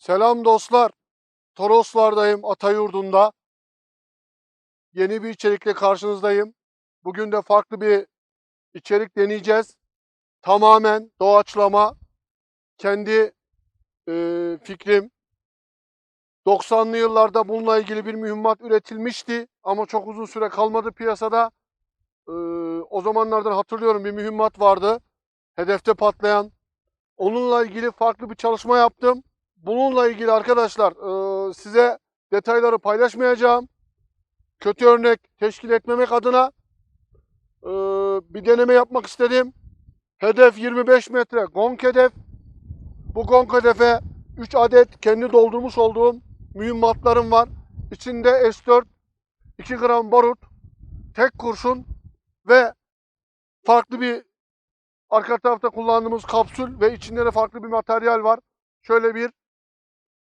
Selam dostlar. Toroslardayım, Atayurdu'nda. Yeni bir içerikle karşınızdayım. Bugün de farklı bir içerik deneyeceğiz. Tamamen doğaçlama, kendi e, fikrim. 90'lı yıllarda bununla ilgili bir mühimmat üretilmişti ama çok uzun süre kalmadı piyasada. E, o zamanlardan hatırlıyorum bir mühimmat vardı. Hedefte patlayan. Onunla ilgili farklı bir çalışma yaptım. Bununla ilgili arkadaşlar e, size detayları paylaşmayacağım. Kötü örnek teşkil etmemek adına e, bir deneme yapmak istedim. Hedef 25 metre gong hedef. Bu gong hedefe 3 adet kendi doldurmuş olduğum mühimmatlarım var. İçinde S4, 2 gram barut, tek kurşun ve farklı bir arka tarafta kullandığımız kapsül ve içinde de farklı bir materyal var. Şöyle bir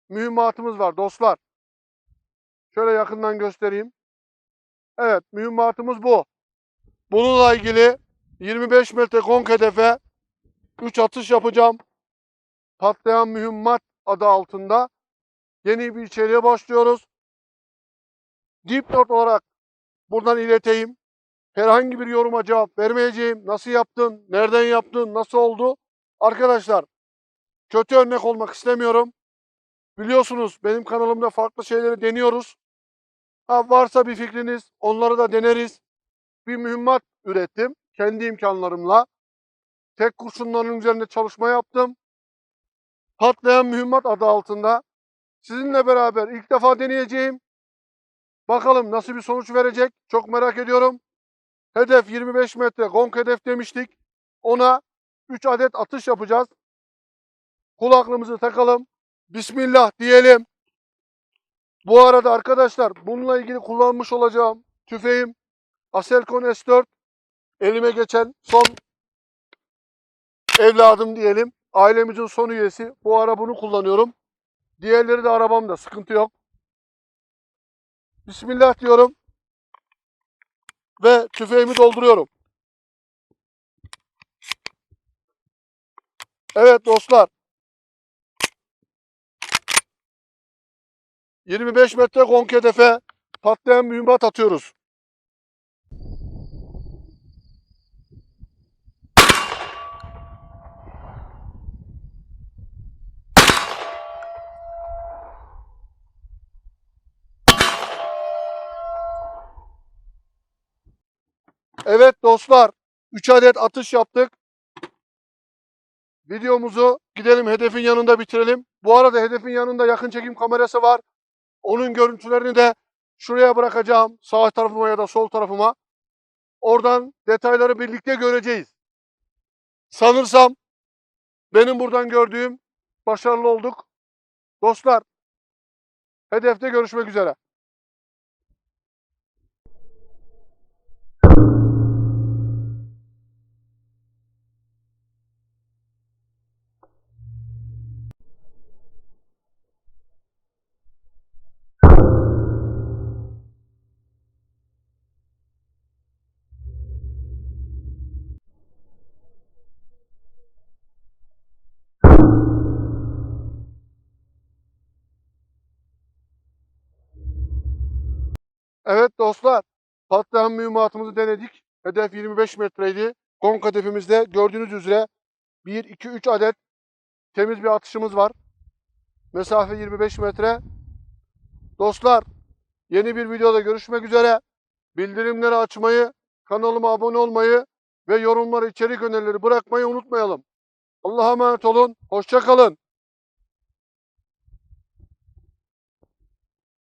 mühimmatımız var dostlar. Şöyle yakından göstereyim. Evet mühimmatımız bu. Bununla ilgili 25 metre gong hedefe 3 atış yapacağım. Patlayan mühimmat adı altında yeni bir içeriğe başlıyoruz. Dipnot olarak buradan ileteyim. Herhangi bir yoruma cevap vermeyeceğim. Nasıl yaptın? Nereden yaptın? Nasıl oldu? Arkadaşlar kötü örnek olmak istemiyorum. Biliyorsunuz benim kanalımda farklı şeyleri deniyoruz. Ha, varsa bir fikriniz onları da deneriz. Bir mühimmat ürettim kendi imkanlarımla. Tek kurşunların üzerinde çalışma yaptım. Patlayan mühimmat adı altında. Sizinle beraber ilk defa deneyeceğim. Bakalım nasıl bir sonuç verecek. Çok merak ediyorum. Hedef 25 metre. Gong hedef demiştik. Ona 3 adet atış yapacağız. Kulaklığımızı takalım. Bismillah diyelim. Bu arada arkadaşlar bununla ilgili kullanmış olacağım tüfeğim Aselkon S4 elime geçen son evladım diyelim. Ailemizin son üyesi. Bu ara bunu kullanıyorum. Diğerleri de arabamda. Sıkıntı yok. Bismillah diyorum. Ve tüfeğimi dolduruyorum. Evet dostlar. 25 metre gong hedefe patlayan mühimmat atıyoruz. Evet dostlar, 3 adet atış yaptık. Videomuzu gidelim hedefin yanında bitirelim. Bu arada hedefin yanında yakın çekim kamerası var. Onun görüntülerini de şuraya bırakacağım. Sağ tarafıma ya da sol tarafıma. Oradan detayları birlikte göreceğiz. Sanırsam benim buradan gördüğüm başarılı olduk. Dostlar, hedefte görüşmek üzere. Evet dostlar, patlayan mühimmatımızı denedik. Hedef 25 metreydi. Gong hedefimizde gördüğünüz üzere 1, 2, 3 adet temiz bir atışımız var. Mesafe 25 metre. Dostlar, yeni bir videoda görüşmek üzere. Bildirimleri açmayı, kanalıma abone olmayı ve yorumlara içerik önerileri bırakmayı unutmayalım. Allah'a emanet olun. Hoşça kalın.